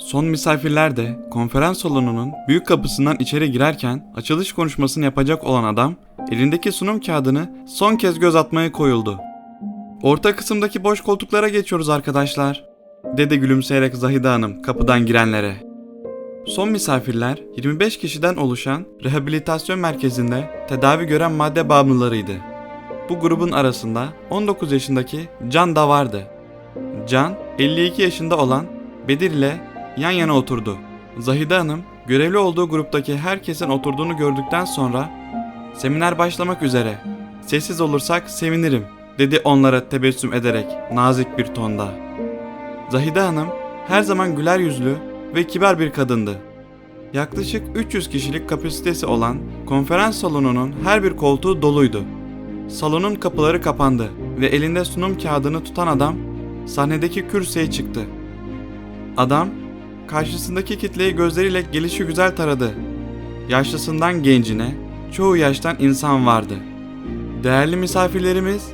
Son misafirler de konferans salonunun büyük kapısından içeri girerken açılış konuşmasını yapacak olan adam elindeki sunum kağıdını son kez göz atmaya koyuldu. Orta kısımdaki boş koltuklara geçiyoruz arkadaşlar, dedi gülümseyerek Zahide Hanım kapıdan girenlere. Son misafirler 25 kişiden oluşan rehabilitasyon merkezinde tedavi gören madde bağımlılarıydı. Bu grubun arasında 19 yaşındaki Can da vardı. Can 52 yaşında olan Bedir ile yan yana oturdu. Zahide Hanım görevli olduğu gruptaki herkesin oturduğunu gördükten sonra seminer başlamak üzere. Sessiz olursak sevinirim dedi onlara tebessüm ederek nazik bir tonda. Zahide Hanım her zaman güler yüzlü ve kibar bir kadındı. Yaklaşık 300 kişilik kapasitesi olan konferans salonunun her bir koltuğu doluydu. Salonun kapıları kapandı ve elinde sunum kağıdını tutan adam sahnedeki kürsüye çıktı. Adam karşısındaki kitleyi gözleriyle gelişi güzel taradı. Yaşlısından gencine, çoğu yaştan insan vardı. Değerli misafirlerimiz,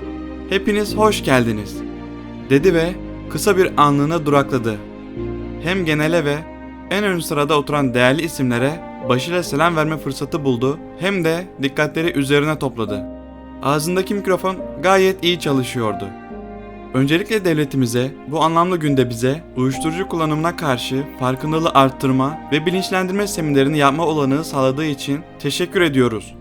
hepiniz hoş geldiniz, dedi ve kısa bir anlığına durakladı. Hem genele ve en ön sırada oturan değerli isimlere başıyla selam verme fırsatı buldu hem de dikkatleri üzerine topladı. Ağzındaki mikrofon gayet iyi çalışıyordu. Öncelikle devletimize bu anlamlı günde bize uyuşturucu kullanımına karşı farkındalığı arttırma ve bilinçlendirme seminerini yapma olanağı sağladığı için teşekkür ediyoruz.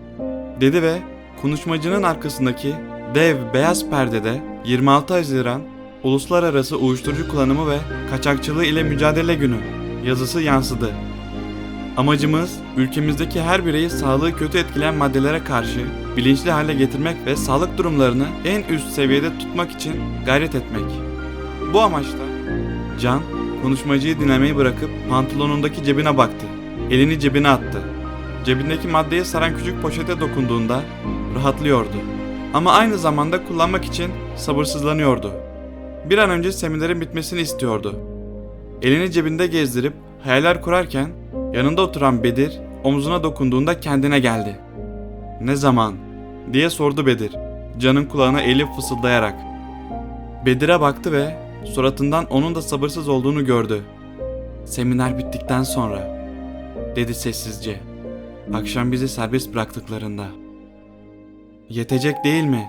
Dedi ve konuşmacının arkasındaki dev beyaz perdede 26 Haziran Uluslararası Uyuşturucu Kullanımı ve Kaçakçılığı ile Mücadele Günü yazısı yansıdı. Amacımız ülkemizdeki her bireyi sağlığı kötü etkileyen maddelere karşı bilinçli hale getirmek ve sağlık durumlarını en üst seviyede tutmak için gayret etmek. Bu amaçla Can konuşmacıyı dinlemeyi bırakıp pantolonundaki cebine baktı. Elini cebine attı. Cebindeki maddeyi saran küçük poşete dokunduğunda rahatlıyordu. Ama aynı zamanda kullanmak için sabırsızlanıyordu. Bir an önce seminerin bitmesini istiyordu. Elini cebinde gezdirip hayaller kurarken yanında oturan Bedir omzuna dokunduğunda kendine geldi. Ne zaman? diye sordu Bedir. Can'ın kulağına elif fısıldayarak. Bedir'e baktı ve suratından onun da sabırsız olduğunu gördü. Seminer bittikten sonra dedi sessizce. Akşam bizi serbest bıraktıklarında. Yetecek değil mi?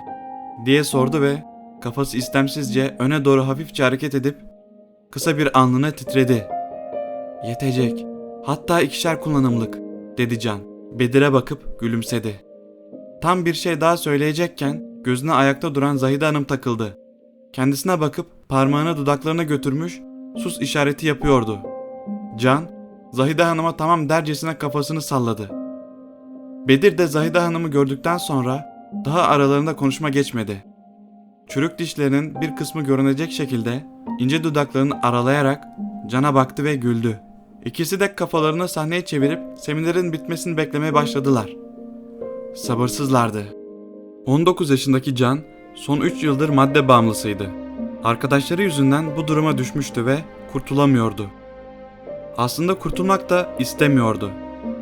diye sordu ve kafası istemsizce öne doğru hafifçe hareket edip kısa bir anlığına titredi. Yetecek. Hatta ikişer kullanımlık, dedi Can. Bedir'e bakıp gülümsedi. Tam bir şey daha söyleyecekken gözüne ayakta duran Zahide Hanım takıldı. Kendisine bakıp parmağını dudaklarına götürmüş, sus işareti yapıyordu. Can, Zahide Hanım'a tamam dercesine kafasını salladı. Bedir de Zahide Hanım'ı gördükten sonra daha aralarında konuşma geçmedi. Çürük dişlerinin bir kısmı görünecek şekilde ince dudaklarını aralayarak Can'a baktı ve güldü. İkisi de kafalarını sahneye çevirip seminerin bitmesini beklemeye başladılar. Sabırsızlardı. 19 yaşındaki Can son 3 yıldır madde bağımlısıydı. Arkadaşları yüzünden bu duruma düşmüştü ve kurtulamıyordu. Aslında kurtulmak da istemiyordu.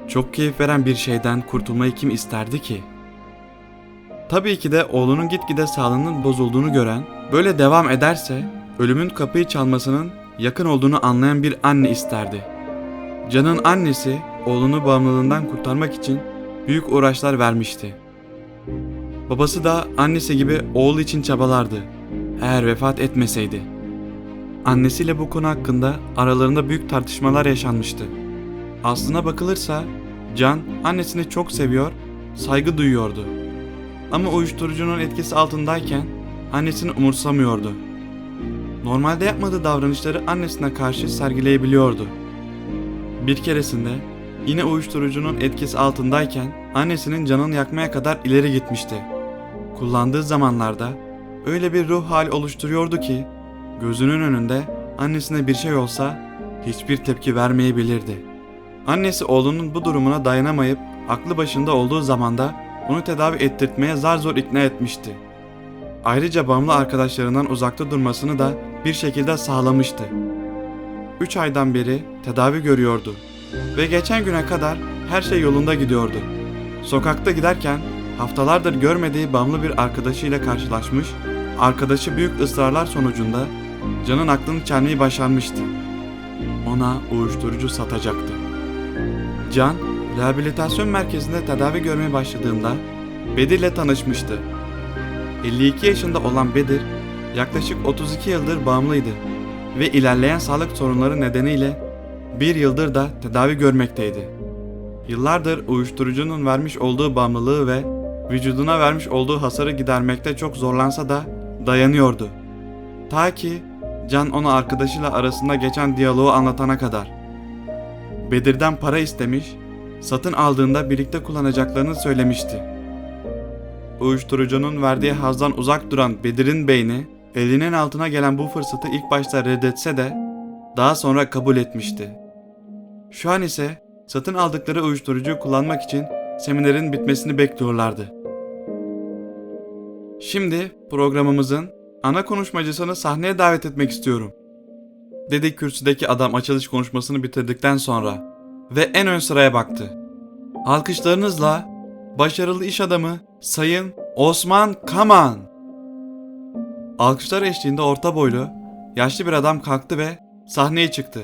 Çok keyif veren bir şeyden kurtulmayı kim isterdi ki? Tabii ki de oğlunun gitgide sağlığının bozulduğunu gören, böyle devam ederse ölümün kapıyı çalmasının yakın olduğunu anlayan bir anne isterdi. Can'ın annesi oğlunu bağımlılığından kurtarmak için büyük uğraşlar vermişti. Babası da annesi gibi oğlu için çabalardı. Eğer vefat etmeseydi. Annesiyle bu konu hakkında aralarında büyük tartışmalar yaşanmıştı. Aslına bakılırsa Can annesini çok seviyor, saygı duyuyordu. Ama uyuşturucunun etkisi altındayken annesini umursamıyordu. Normalde yapmadığı davranışları annesine karşı sergileyebiliyordu. Bir keresinde yine uyuşturucunun etkisi altındayken annesinin canını yakmaya kadar ileri gitmişti. Kullandığı zamanlarda öyle bir ruh hali oluşturuyordu ki gözünün önünde annesine bir şey olsa hiçbir tepki vermeyebilirdi. Annesi oğlunun bu durumuna dayanamayıp aklı başında olduğu zamanda onu tedavi ettirtmeye zar zor ikna etmişti. Ayrıca bağımlı arkadaşlarından uzakta durmasını da bir şekilde sağlamıştı. 3 aydan beri tedavi görüyordu ve geçen güne kadar her şey yolunda gidiyordu. Sokakta giderken haftalardır görmediği bağımlı bir arkadaşıyla karşılaşmış, arkadaşı büyük ısrarlar sonucunda Can'ın aklını çelmeyi başarmıştı. ona uyuşturucu satacaktı. Can, rehabilitasyon merkezinde tedavi görmeye başladığında Bedir'le tanışmıştı. 52 yaşında olan Bedir, yaklaşık 32 yıldır bağımlıydı ve ilerleyen sağlık sorunları nedeniyle bir yıldır da tedavi görmekteydi. Yıllardır uyuşturucunun vermiş olduğu bağımlılığı ve vücuduna vermiş olduğu hasarı gidermekte çok zorlansa da dayanıyordu. Ta ki Can ona arkadaşıyla arasında geçen diyaloğu anlatana kadar. Bedir'den para istemiş, satın aldığında birlikte kullanacaklarını söylemişti. Uyuşturucunun verdiği hazdan uzak duran Bedir'in beyni, elinin altına gelen bu fırsatı ilk başta reddetse de daha sonra kabul etmişti. Şu an ise satın aldıkları uyuşturucuyu kullanmak için seminerin bitmesini bekliyorlardı. Şimdi programımızın ana konuşmacısını sahneye davet etmek istiyorum. Dedi kürsüdeki adam açılış konuşmasını bitirdikten sonra ve en ön sıraya baktı. Alkışlarınızla başarılı iş adamı Sayın Osman Kaman. Alkışlar eşliğinde orta boylu, yaşlı bir adam kalktı ve sahneye çıktı.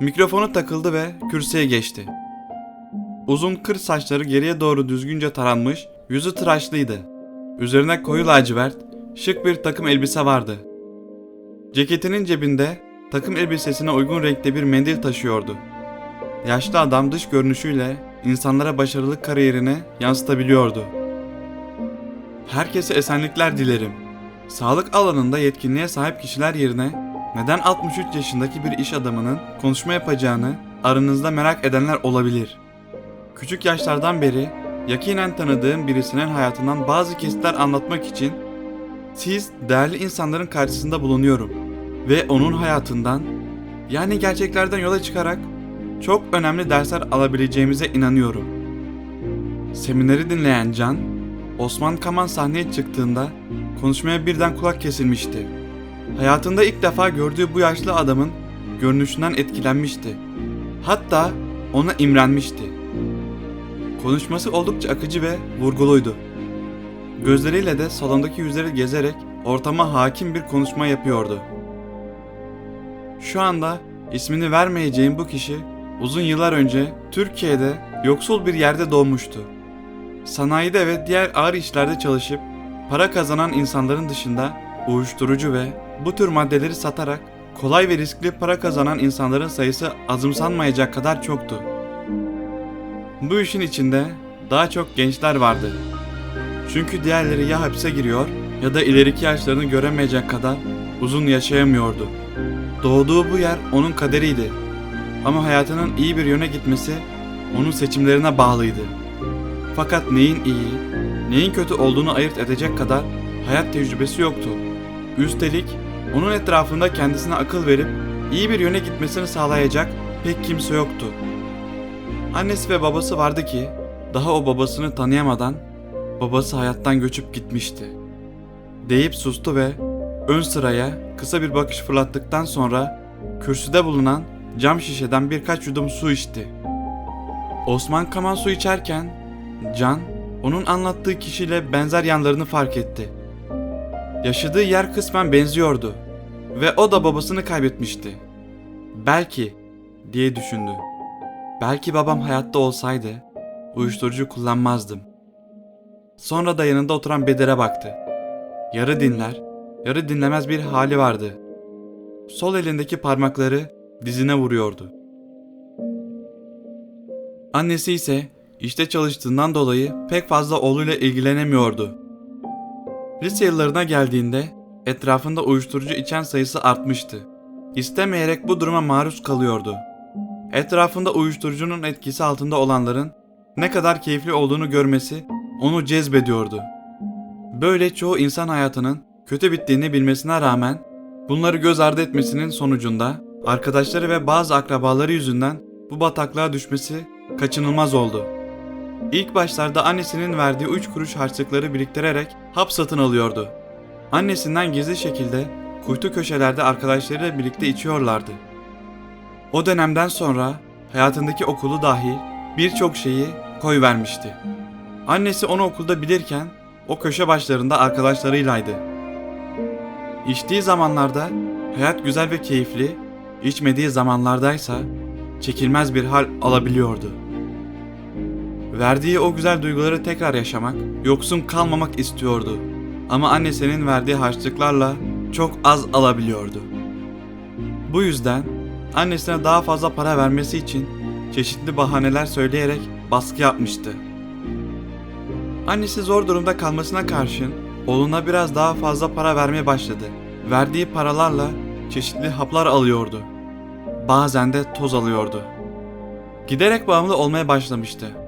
Mikrofonu takıldı ve kürsüye geçti. Uzun kır saçları geriye doğru düzgünce taranmış, yüzü tıraşlıydı. Üzerine koyu lacivert, şık bir takım elbise vardı. Ceketinin cebinde takım elbisesine uygun renkte bir mendil taşıyordu. Yaşlı adam dış görünüşüyle insanlara başarılı kariyerini yansıtabiliyordu. Herkese esenlikler dilerim. Sağlık alanında yetkinliğe sahip kişiler yerine neden 63 yaşındaki bir iş adamının konuşma yapacağını aranızda merak edenler olabilir. Küçük yaşlardan beri yakinen tanıdığım birisinin hayatından bazı kesitler anlatmak için siz değerli insanların karşısında bulunuyorum ve onun hayatından yani gerçeklerden yola çıkarak çok önemli dersler alabileceğimize inanıyorum. Semineri dinleyen Can, Osman Kaman sahneye çıktığında konuşmaya birden kulak kesilmişti. Hayatında ilk defa gördüğü bu yaşlı adamın görünüşünden etkilenmişti. Hatta ona imrenmişti. Konuşması oldukça akıcı ve vurguluydu. Gözleriyle de salondaki yüzleri gezerek ortama hakim bir konuşma yapıyordu. Şu anda ismini vermeyeceğim bu kişi uzun yıllar önce Türkiye'de yoksul bir yerde doğmuştu. Sanayide ve diğer ağır işlerde çalışıp para kazanan insanların dışında uyuşturucu ve bu tür maddeleri satarak kolay ve riskli para kazanan insanların sayısı azımsanmayacak kadar çoktu. Bu işin içinde daha çok gençler vardı. Çünkü diğerleri ya hapse giriyor ya da ileriki yaşlarını göremeyecek kadar uzun yaşayamıyordu. Doğduğu bu yer onun kaderiydi. Ama hayatının iyi bir yöne gitmesi onun seçimlerine bağlıydı. Fakat neyin iyi, neyin kötü olduğunu ayırt edecek kadar hayat tecrübesi yoktu. Üstelik onun etrafında kendisine akıl verip iyi bir yöne gitmesini sağlayacak pek kimse yoktu. Annesi ve babası vardı ki daha o babasını tanıyamadan babası hayattan göçüp gitmişti. Deyip sustu ve ön sıraya kısa bir bakış fırlattıktan sonra kürsüde bulunan cam şişeden birkaç yudum su içti. Osman Kaman su içerken Can onun anlattığı kişiyle benzer yanlarını fark etti. Yaşadığı yer kısmen benziyordu ve o da babasını kaybetmişti. Belki diye düşündü. Belki babam hayatta olsaydı uyuşturucu kullanmazdım. Sonra da yanında oturan Bedir'e baktı. Yarı dinler, yarı dinlemez bir hali vardı. Sol elindeki parmakları dizine vuruyordu. Annesi ise işte çalıştığından dolayı pek fazla oğluyla ilgilenemiyordu. Lise yıllarına geldiğinde etrafında uyuşturucu içen sayısı artmıştı. İstemeyerek bu duruma maruz kalıyordu. Etrafında uyuşturucunun etkisi altında olanların ne kadar keyifli olduğunu görmesi onu cezbediyordu. Böyle çoğu insan hayatının kötü bittiğini bilmesine rağmen bunları göz ardı etmesinin sonucunda arkadaşları ve bazı akrabaları yüzünden bu bataklığa düşmesi kaçınılmaz oldu. İlk başlarda annesinin verdiği 3 kuruş harçlıkları biriktirerek hap satın alıyordu. Annesinden gizli şekilde kuytu köşelerde arkadaşlarıyla birlikte içiyorlardı. O dönemden sonra hayatındaki okulu dahil birçok şeyi koy vermişti. Annesi onu okulda bilirken o köşe başlarında arkadaşlarıylaydı. İçtiği zamanlarda hayat güzel ve keyifli, içmediği zamanlardaysa çekilmez bir hal alabiliyordu. Verdiği o güzel duyguları tekrar yaşamak, yoksun kalmamak istiyordu. Ama annesinin verdiği harçlıklarla çok az alabiliyordu. Bu yüzden annesine daha fazla para vermesi için çeşitli bahaneler söyleyerek baskı yapmıştı. Annesi zor durumda kalmasına karşın oğluna biraz daha fazla para vermeye başladı. Verdiği paralarla çeşitli haplar alıyordu. Bazen de toz alıyordu. Giderek bağımlı olmaya başlamıştı.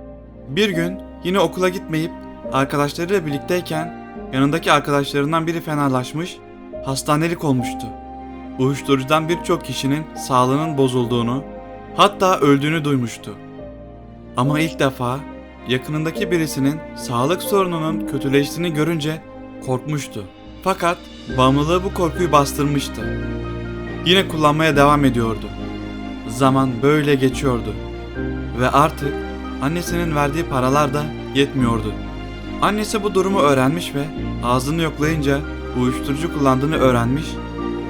Bir gün yine okula gitmeyip arkadaşlarıyla birlikteyken yanındaki arkadaşlarından biri fenalaşmış, hastanelik olmuştu. Uyuşturucudan birçok kişinin sağlığının bozulduğunu, hatta öldüğünü duymuştu. Ama ilk defa yakınındaki birisinin sağlık sorununun kötüleştiğini görünce korkmuştu. Fakat bağımlılığı bu korkuyu bastırmıştı. Yine kullanmaya devam ediyordu. Zaman böyle geçiyordu. Ve artık annesinin verdiği paralar da yetmiyordu. Annesi bu durumu öğrenmiş ve ağzını yoklayınca uyuşturucu kullandığını öğrenmiş,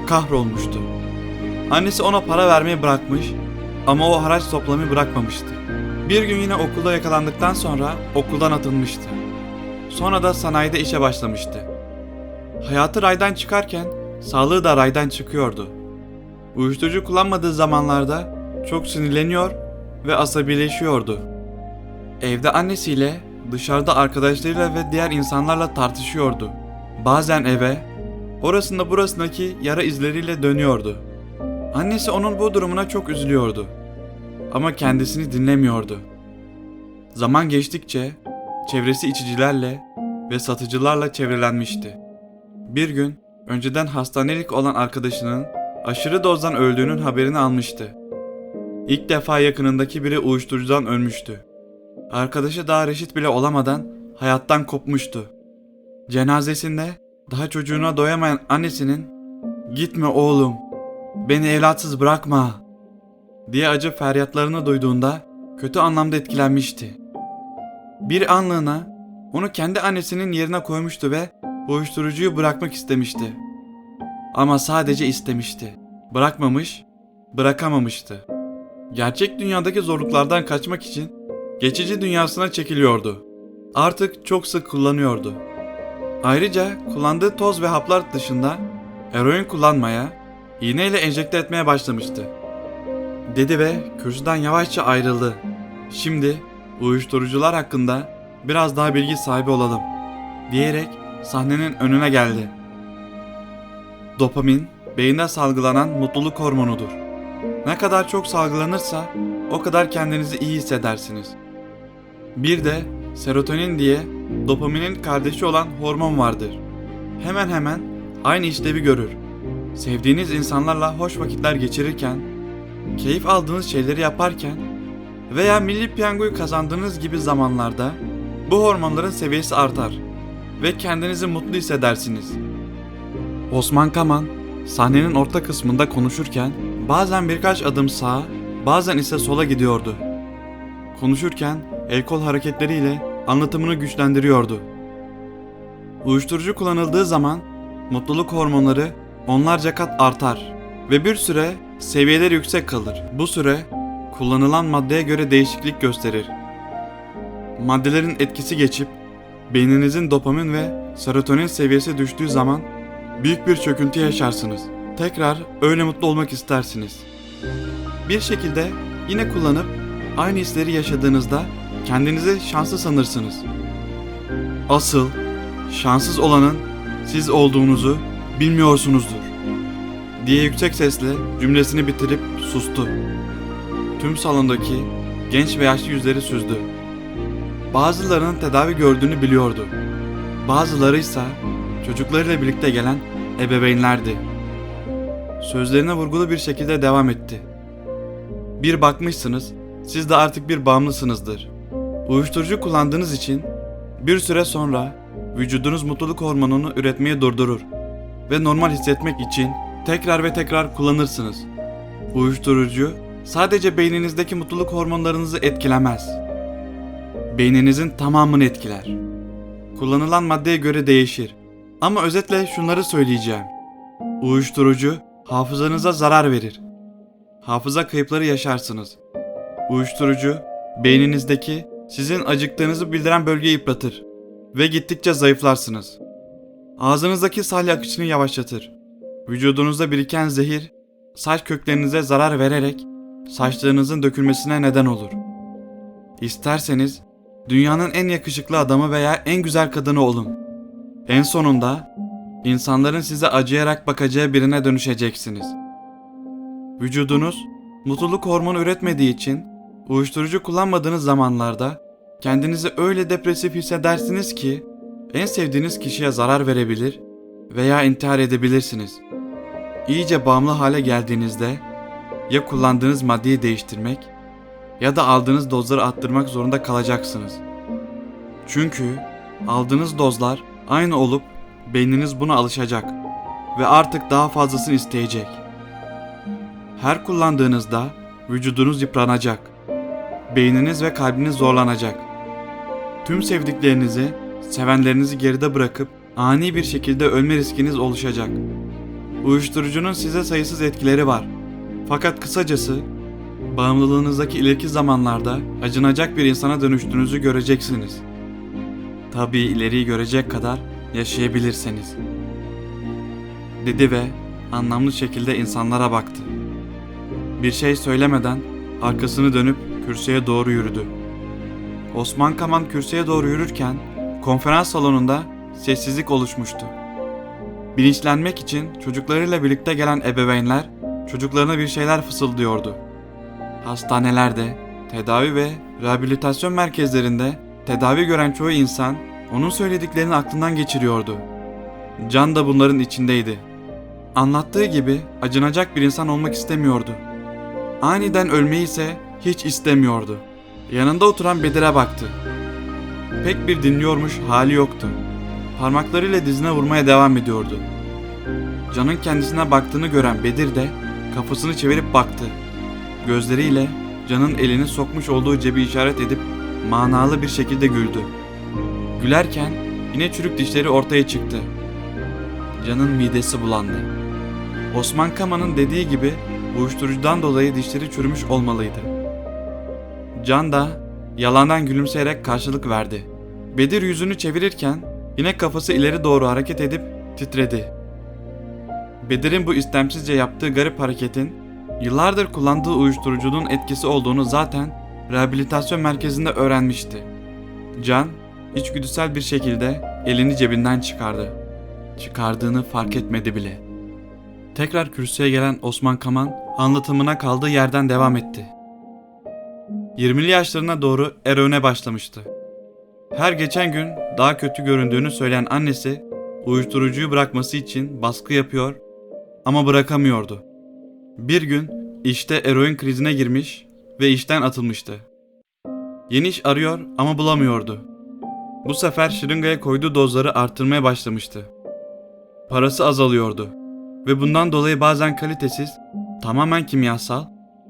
kahrolmuştu. Annesi ona para vermeyi bırakmış ama o haraç toplamayı bırakmamıştı. Bir gün yine okulda yakalandıktan sonra okuldan atılmıştı. Sonra da sanayide işe başlamıştı. Hayatı raydan çıkarken sağlığı da raydan çıkıyordu. Uyuşturucu kullanmadığı zamanlarda çok sinirleniyor ve asabileşiyordu. Evde annesiyle, dışarıda arkadaşlarıyla ve diğer insanlarla tartışıyordu. Bazen eve, orasında burasındaki yara izleriyle dönüyordu. Annesi onun bu durumuna çok üzülüyordu. Ama kendisini dinlemiyordu. Zaman geçtikçe çevresi içicilerle ve satıcılarla çevrelenmişti. Bir gün önceden hastanelik olan arkadaşının aşırı dozdan öldüğünün haberini almıştı. İlk defa yakınındaki biri uyuşturucudan ölmüştü. Arkadaşı daha reşit bile olamadan hayattan kopmuştu. Cenazesinde daha çocuğuna doyamayan annesinin "Gitme oğlum, beni evlatsız bırakma." diye acı feryatlarını duyduğunda kötü anlamda etkilenmişti. Bir anlığına onu kendi annesinin yerine koymuştu ve uyuşturucuyu bırakmak istemişti. Ama sadece istemişti. Bırakmamış, bırakamamıştı. Gerçek dünyadaki zorluklardan kaçmak için geçici dünyasına çekiliyordu. Artık çok sık kullanıyordu. Ayrıca kullandığı toz ve haplar dışında eroin kullanmaya, iğneyle enjekte etmeye başlamıştı. Dedi ve kürsüden yavaşça ayrıldı. Şimdi uyuşturucular hakkında biraz daha bilgi sahibi olalım diyerek sahnenin önüne geldi. Dopamin, beyinde salgılanan mutluluk hormonudur. Ne kadar çok salgılanırsa o kadar kendinizi iyi hissedersiniz. Bir de serotonin diye dopaminin kardeşi olan hormon vardır. Hemen hemen aynı işlevi görür. Sevdiğiniz insanlarla hoş vakitler geçirirken, keyif aldığınız şeyleri yaparken veya milli piyangoyu kazandığınız gibi zamanlarda bu hormonların seviyesi artar ve kendinizi mutlu hissedersiniz. Osman Kaman sahnenin orta kısmında konuşurken bazen birkaç adım sağa, bazen ise sola gidiyordu. Konuşurken el kol hareketleriyle anlatımını güçlendiriyordu. Uyuşturucu kullanıldığı zaman mutluluk hormonları onlarca kat artar ve bir süre seviyeler yüksek kalır. Bu süre kullanılan maddeye göre değişiklik gösterir. Maddelerin etkisi geçip beyninizin dopamin ve serotonin seviyesi düştüğü zaman büyük bir çöküntü yaşarsınız. Tekrar öyle mutlu olmak istersiniz. Bir şekilde yine kullanıp aynı hisleri yaşadığınızda kendinizi şanslı sanırsınız. Asıl şanssız olanın siz olduğunuzu bilmiyorsunuzdur diye yüksek sesle cümlesini bitirip sustu. Tüm salondaki genç ve yaşlı yüzleri süzdü. Bazılarının tedavi gördüğünü biliyordu. Bazıları ise çocuklarıyla birlikte gelen ebeveynlerdi. Sözlerine vurgulu bir şekilde devam etti. Bir bakmışsınız, siz de artık bir bağımlısınızdır. Uyuşturucu kullandığınız için bir süre sonra vücudunuz mutluluk hormonunu üretmeyi durdurur ve normal hissetmek için tekrar ve tekrar kullanırsınız. Uyuşturucu sadece beyninizdeki mutluluk hormonlarınızı etkilemez. Beyninizin tamamını etkiler. Kullanılan maddeye göre değişir. Ama özetle şunları söyleyeceğim. Uyuşturucu hafızanıza zarar verir. hafıza kayıpları yaşarsınız. Uyuşturucu, beyninizdeki sizin acıktığınızı bildiren bölgeyi yıpratır ve gittikçe zayıflarsınız. Ağzınızdaki salya akışını yavaşlatır. Vücudunuzda biriken zehir, saç köklerinize zarar vererek saçlarınızın dökülmesine neden olur. İsterseniz dünyanın en yakışıklı adamı veya en güzel kadını olun. En sonunda insanların size acıyarak bakacağı birine dönüşeceksiniz. Vücudunuz mutluluk hormonu üretmediği için uyuşturucu kullanmadığınız zamanlarda kendinizi öyle depresif hissedersiniz ki en sevdiğiniz kişiye zarar verebilir veya intihar edebilirsiniz. İyice bağımlı hale geldiğinizde ya kullandığınız maddeyi değiştirmek ya da aldığınız dozları arttırmak zorunda kalacaksınız. Çünkü aldığınız dozlar aynı olup beyniniz buna alışacak ve artık daha fazlasını isteyecek. Her kullandığınızda vücudunuz yıpranacak. Beyniniz ve kalbiniz zorlanacak. Tüm sevdiklerinizi, sevenlerinizi geride bırakıp ani bir şekilde ölme riskiniz oluşacak. Uyuşturucunun size sayısız etkileri var. Fakat kısacası bağımlılığınızdaki ileriki zamanlarda acınacak bir insana dönüştüğünüzü göreceksiniz. Tabii ileriyi görecek kadar yaşayabilirseniz. Dedi ve anlamlı şekilde insanlara baktı. Bir şey söylemeden arkasını dönüp kürsüye doğru yürüdü. Osman Kaman kürsüye doğru yürürken konferans salonunda sessizlik oluşmuştu. Bilinçlenmek için çocuklarıyla birlikte gelen ebeveynler çocuklarına bir şeyler fısıldıyordu. Hastanelerde, tedavi ve rehabilitasyon merkezlerinde tedavi gören çoğu insan onun söylediklerini aklından geçiriyordu. Can da bunların içindeydi. Anlattığı gibi acınacak bir insan olmak istemiyordu. Aniden ölmeyi ise hiç istemiyordu. Yanında oturan Bedir'e baktı. Pek bir dinliyormuş hali yoktu. Parmaklarıyla dizine vurmaya devam ediyordu. Can'ın kendisine baktığını gören Bedir de kafasını çevirip baktı. Gözleriyle Can'ın elini sokmuş olduğu cebi işaret edip manalı bir şekilde güldü. Gülerken yine çürük dişleri ortaya çıktı. Can'ın midesi bulandı. Osman Kama'nın dediği gibi uyuşturucudan dolayı dişleri çürümüş olmalıydı. Can da yalandan gülümseyerek karşılık verdi. Bedir yüzünü çevirirken yine kafası ileri doğru hareket edip titredi. Bedir'in bu istemsizce yaptığı garip hareketin yıllardır kullandığı uyuşturucunun etkisi olduğunu zaten rehabilitasyon merkezinde öğrenmişti. Can içgüdüsel bir şekilde elini cebinden çıkardı. Çıkardığını fark etmedi bile. Tekrar kürsüye gelen Osman Kaman anlatımına kaldığı yerden devam etti. 20'li yaşlarına doğru eroine başlamıştı. Her geçen gün daha kötü göründüğünü söyleyen annesi uyuşturucuyu bırakması için baskı yapıyor ama bırakamıyordu. Bir gün işte eroin krizine girmiş ve işten atılmıştı. Yeni iş arıyor ama bulamıyordu. Bu sefer şırıngaya koyduğu dozları arttırmaya başlamıştı. Parası azalıyordu ve bundan dolayı bazen kalitesiz, tamamen kimyasal,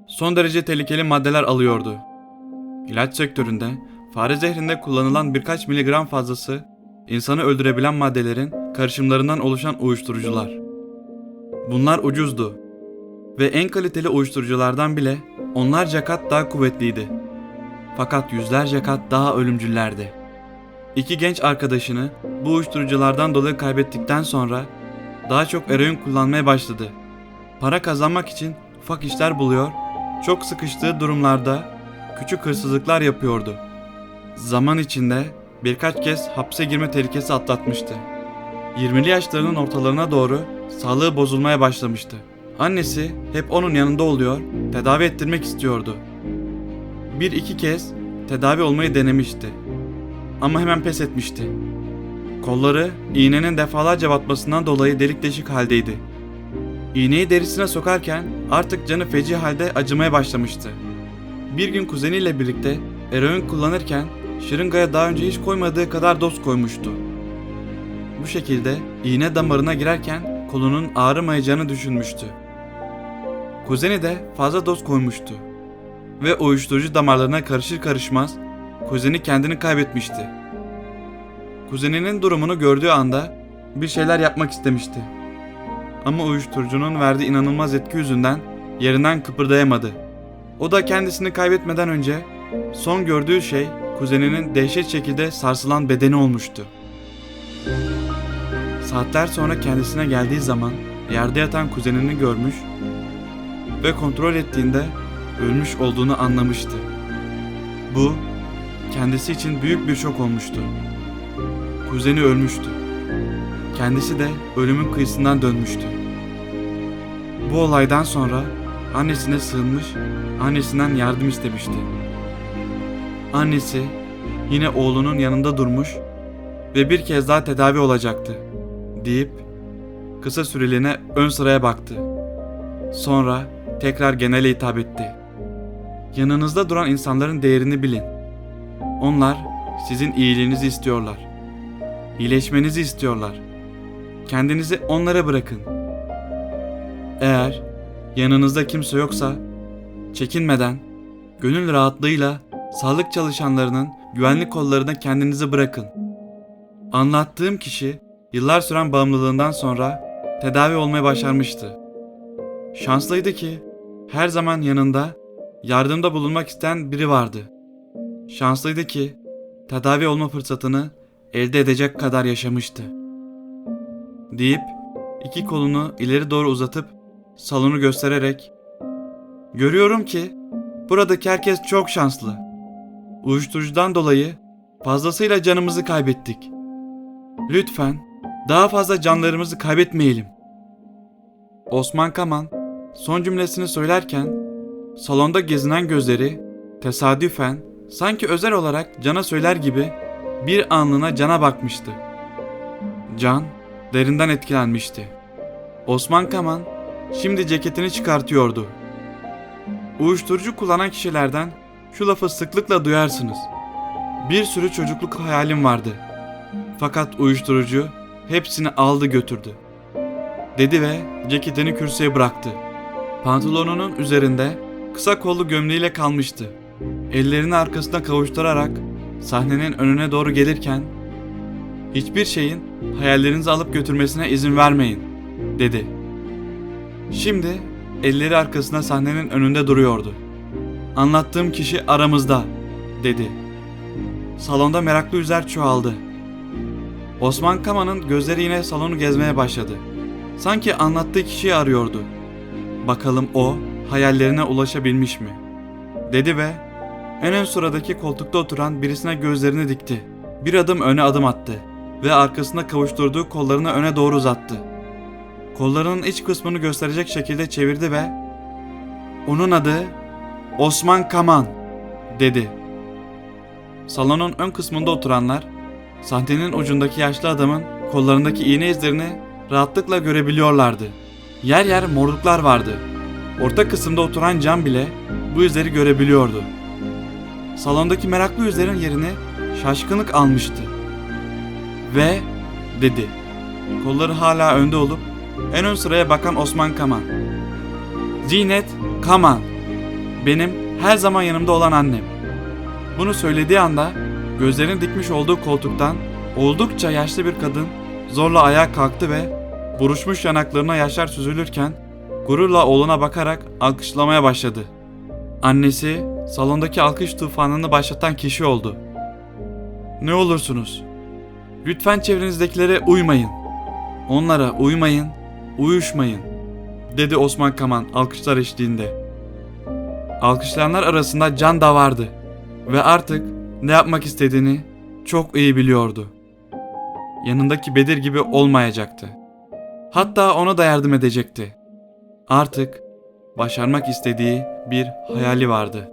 son derece tehlikeli maddeler alıyordu. İlaç sektöründe fare zehrinde kullanılan birkaç miligram fazlası insanı öldürebilen maddelerin karışımlarından oluşan uyuşturucular. Bunlar ucuzdu ve en kaliteli uyuşturuculardan bile onlarca kat daha kuvvetliydi. Fakat yüzlerce kat daha ölümcüllerdi. İki genç arkadaşını bu uyuşturuculardan dolayı kaybettikten sonra daha çok eroin kullanmaya başladı. Para kazanmak için ufak işler buluyor, çok sıkıştığı durumlarda küçük hırsızlıklar yapıyordu. Zaman içinde birkaç kez hapse girme tehlikesi atlatmıştı. 20'li yaşlarının ortalarına doğru sağlığı bozulmaya başlamıştı. Annesi hep onun yanında oluyor, tedavi ettirmek istiyordu. Bir iki kez tedavi olmayı denemişti. Ama hemen pes etmişti. Kolları iğnenin defalarca batmasından dolayı delik deşik haldeydi. İğneyi derisine sokarken artık canı feci halde acımaya başlamıştı. Bir gün kuzeniyle birlikte eroin kullanırken şırıngaya daha önce hiç koymadığı kadar doz koymuştu. Bu şekilde iğne damarına girerken kolunun ağrımayacağını düşünmüştü. Kuzeni de fazla doz koymuştu. Ve uyuşturucu damarlarına karışır karışmaz kuzeni kendini kaybetmişti. Kuzeninin durumunu gördüğü anda bir şeyler yapmak istemişti. Ama uyuşturucunun verdiği inanılmaz etki yüzünden yerinden kıpırdayamadı. O da kendisini kaybetmeden önce son gördüğü şey kuzeninin dehşet şekilde sarsılan bedeni olmuştu. Saatler sonra kendisine geldiği zaman yerde yatan kuzenini görmüş ve kontrol ettiğinde ölmüş olduğunu anlamıştı. Bu kendisi için büyük bir şok olmuştu. Kuzeni ölmüştü. Kendisi de ölümün kıyısından dönmüştü. Bu olaydan sonra annesine sığınmış, annesinden yardım istemişti. Annesi yine oğlunun yanında durmuş ve bir kez daha tedavi olacaktı deyip kısa süreliğine ön sıraya baktı. Sonra tekrar genele hitap etti. Yanınızda duran insanların değerini bilin. Onlar sizin iyiliğinizi istiyorlar. İyileşmenizi istiyorlar. Kendinizi onlara bırakın. Eğer yanınızda kimse yoksa çekinmeden, gönül rahatlığıyla sağlık çalışanlarının güvenlik kollarına kendinizi bırakın. Anlattığım kişi yıllar süren bağımlılığından sonra tedavi olmaya başarmıştı. Şanslıydı ki her zaman yanında yardımda bulunmak isteyen biri vardı. Şanslıydı ki tedavi olma fırsatını elde edecek kadar yaşamıştı. Deyip iki kolunu ileri doğru uzatıp salonu göstererek Görüyorum ki buradaki herkes çok şanslı. Uyuşturucudan dolayı fazlasıyla canımızı kaybettik. Lütfen daha fazla canlarımızı kaybetmeyelim. Osman Kaman son cümlesini söylerken salonda gezinen gözleri tesadüfen sanki özel olarak Can'a söyler gibi bir anlığına Can'a bakmıştı. Can derinden etkilenmişti. Osman Kaman şimdi ceketini çıkartıyordu. Uyuşturucu kullanan kişilerden şu lafı sıklıkla duyarsınız. Bir sürü çocukluk hayalim vardı. Fakat uyuşturucu hepsini aldı götürdü. Dedi ve ceketini kürsüye bıraktı. Pantolonunun üzerinde kısa kollu gömleğiyle kalmıştı. Ellerini arkasına kavuşturarak sahnenin önüne doğru gelirken hiçbir şeyin hayallerinizi alıp götürmesine izin vermeyin dedi. Şimdi elleri arkasına sahnenin önünde duruyordu. Anlattığım kişi aramızda dedi. Salonda meraklı yüzler çoğaldı. Osman Kama'nın gözleri yine salonu gezmeye başladı. Sanki anlattığı kişiyi arıyordu. Bakalım o hayallerine ulaşabilmiş mi? Dedi ve en ön sıradaki koltukta oturan birisine gözlerini dikti. Bir adım öne adım attı ve arkasında kavuşturduğu kollarını öne doğru uzattı. Kollarının iç kısmını gösterecek şekilde çevirdi ve onun adı Osman Kaman dedi. Salonun ön kısmında oturanlar sahnenin ucundaki yaşlı adamın kollarındaki iğne izlerini rahatlıkla görebiliyorlardı. Yer yer morluklar vardı. Orta kısımda oturan Can bile bu izleri görebiliyordu. Salondaki meraklı yüzlerin yerini şaşkınlık almıştı. Ve dedi. Kolları hala önde olup en ön sıraya bakan Osman Kaman. Zinet Kaman. Benim her zaman yanımda olan annem. Bunu söylediği anda gözlerini dikmiş olduğu koltuktan oldukça yaşlı bir kadın zorla ayağa kalktı ve buruşmuş yanaklarına yaşlar süzülürken gururla oğluna bakarak alkışlamaya başladı. Annesi salondaki alkış tufanını başlatan kişi oldu. Ne olursunuz, lütfen çevrenizdekilere uymayın. Onlara uymayın, uyuşmayın, dedi Osman Kaman alkışlar eşliğinde. Alkışlayanlar arasında Can da vardı ve artık ne yapmak istediğini çok iyi biliyordu. Yanındaki Bedir gibi olmayacaktı. Hatta ona da yardım edecekti. Artık başarmak istediği bir hayali vardı.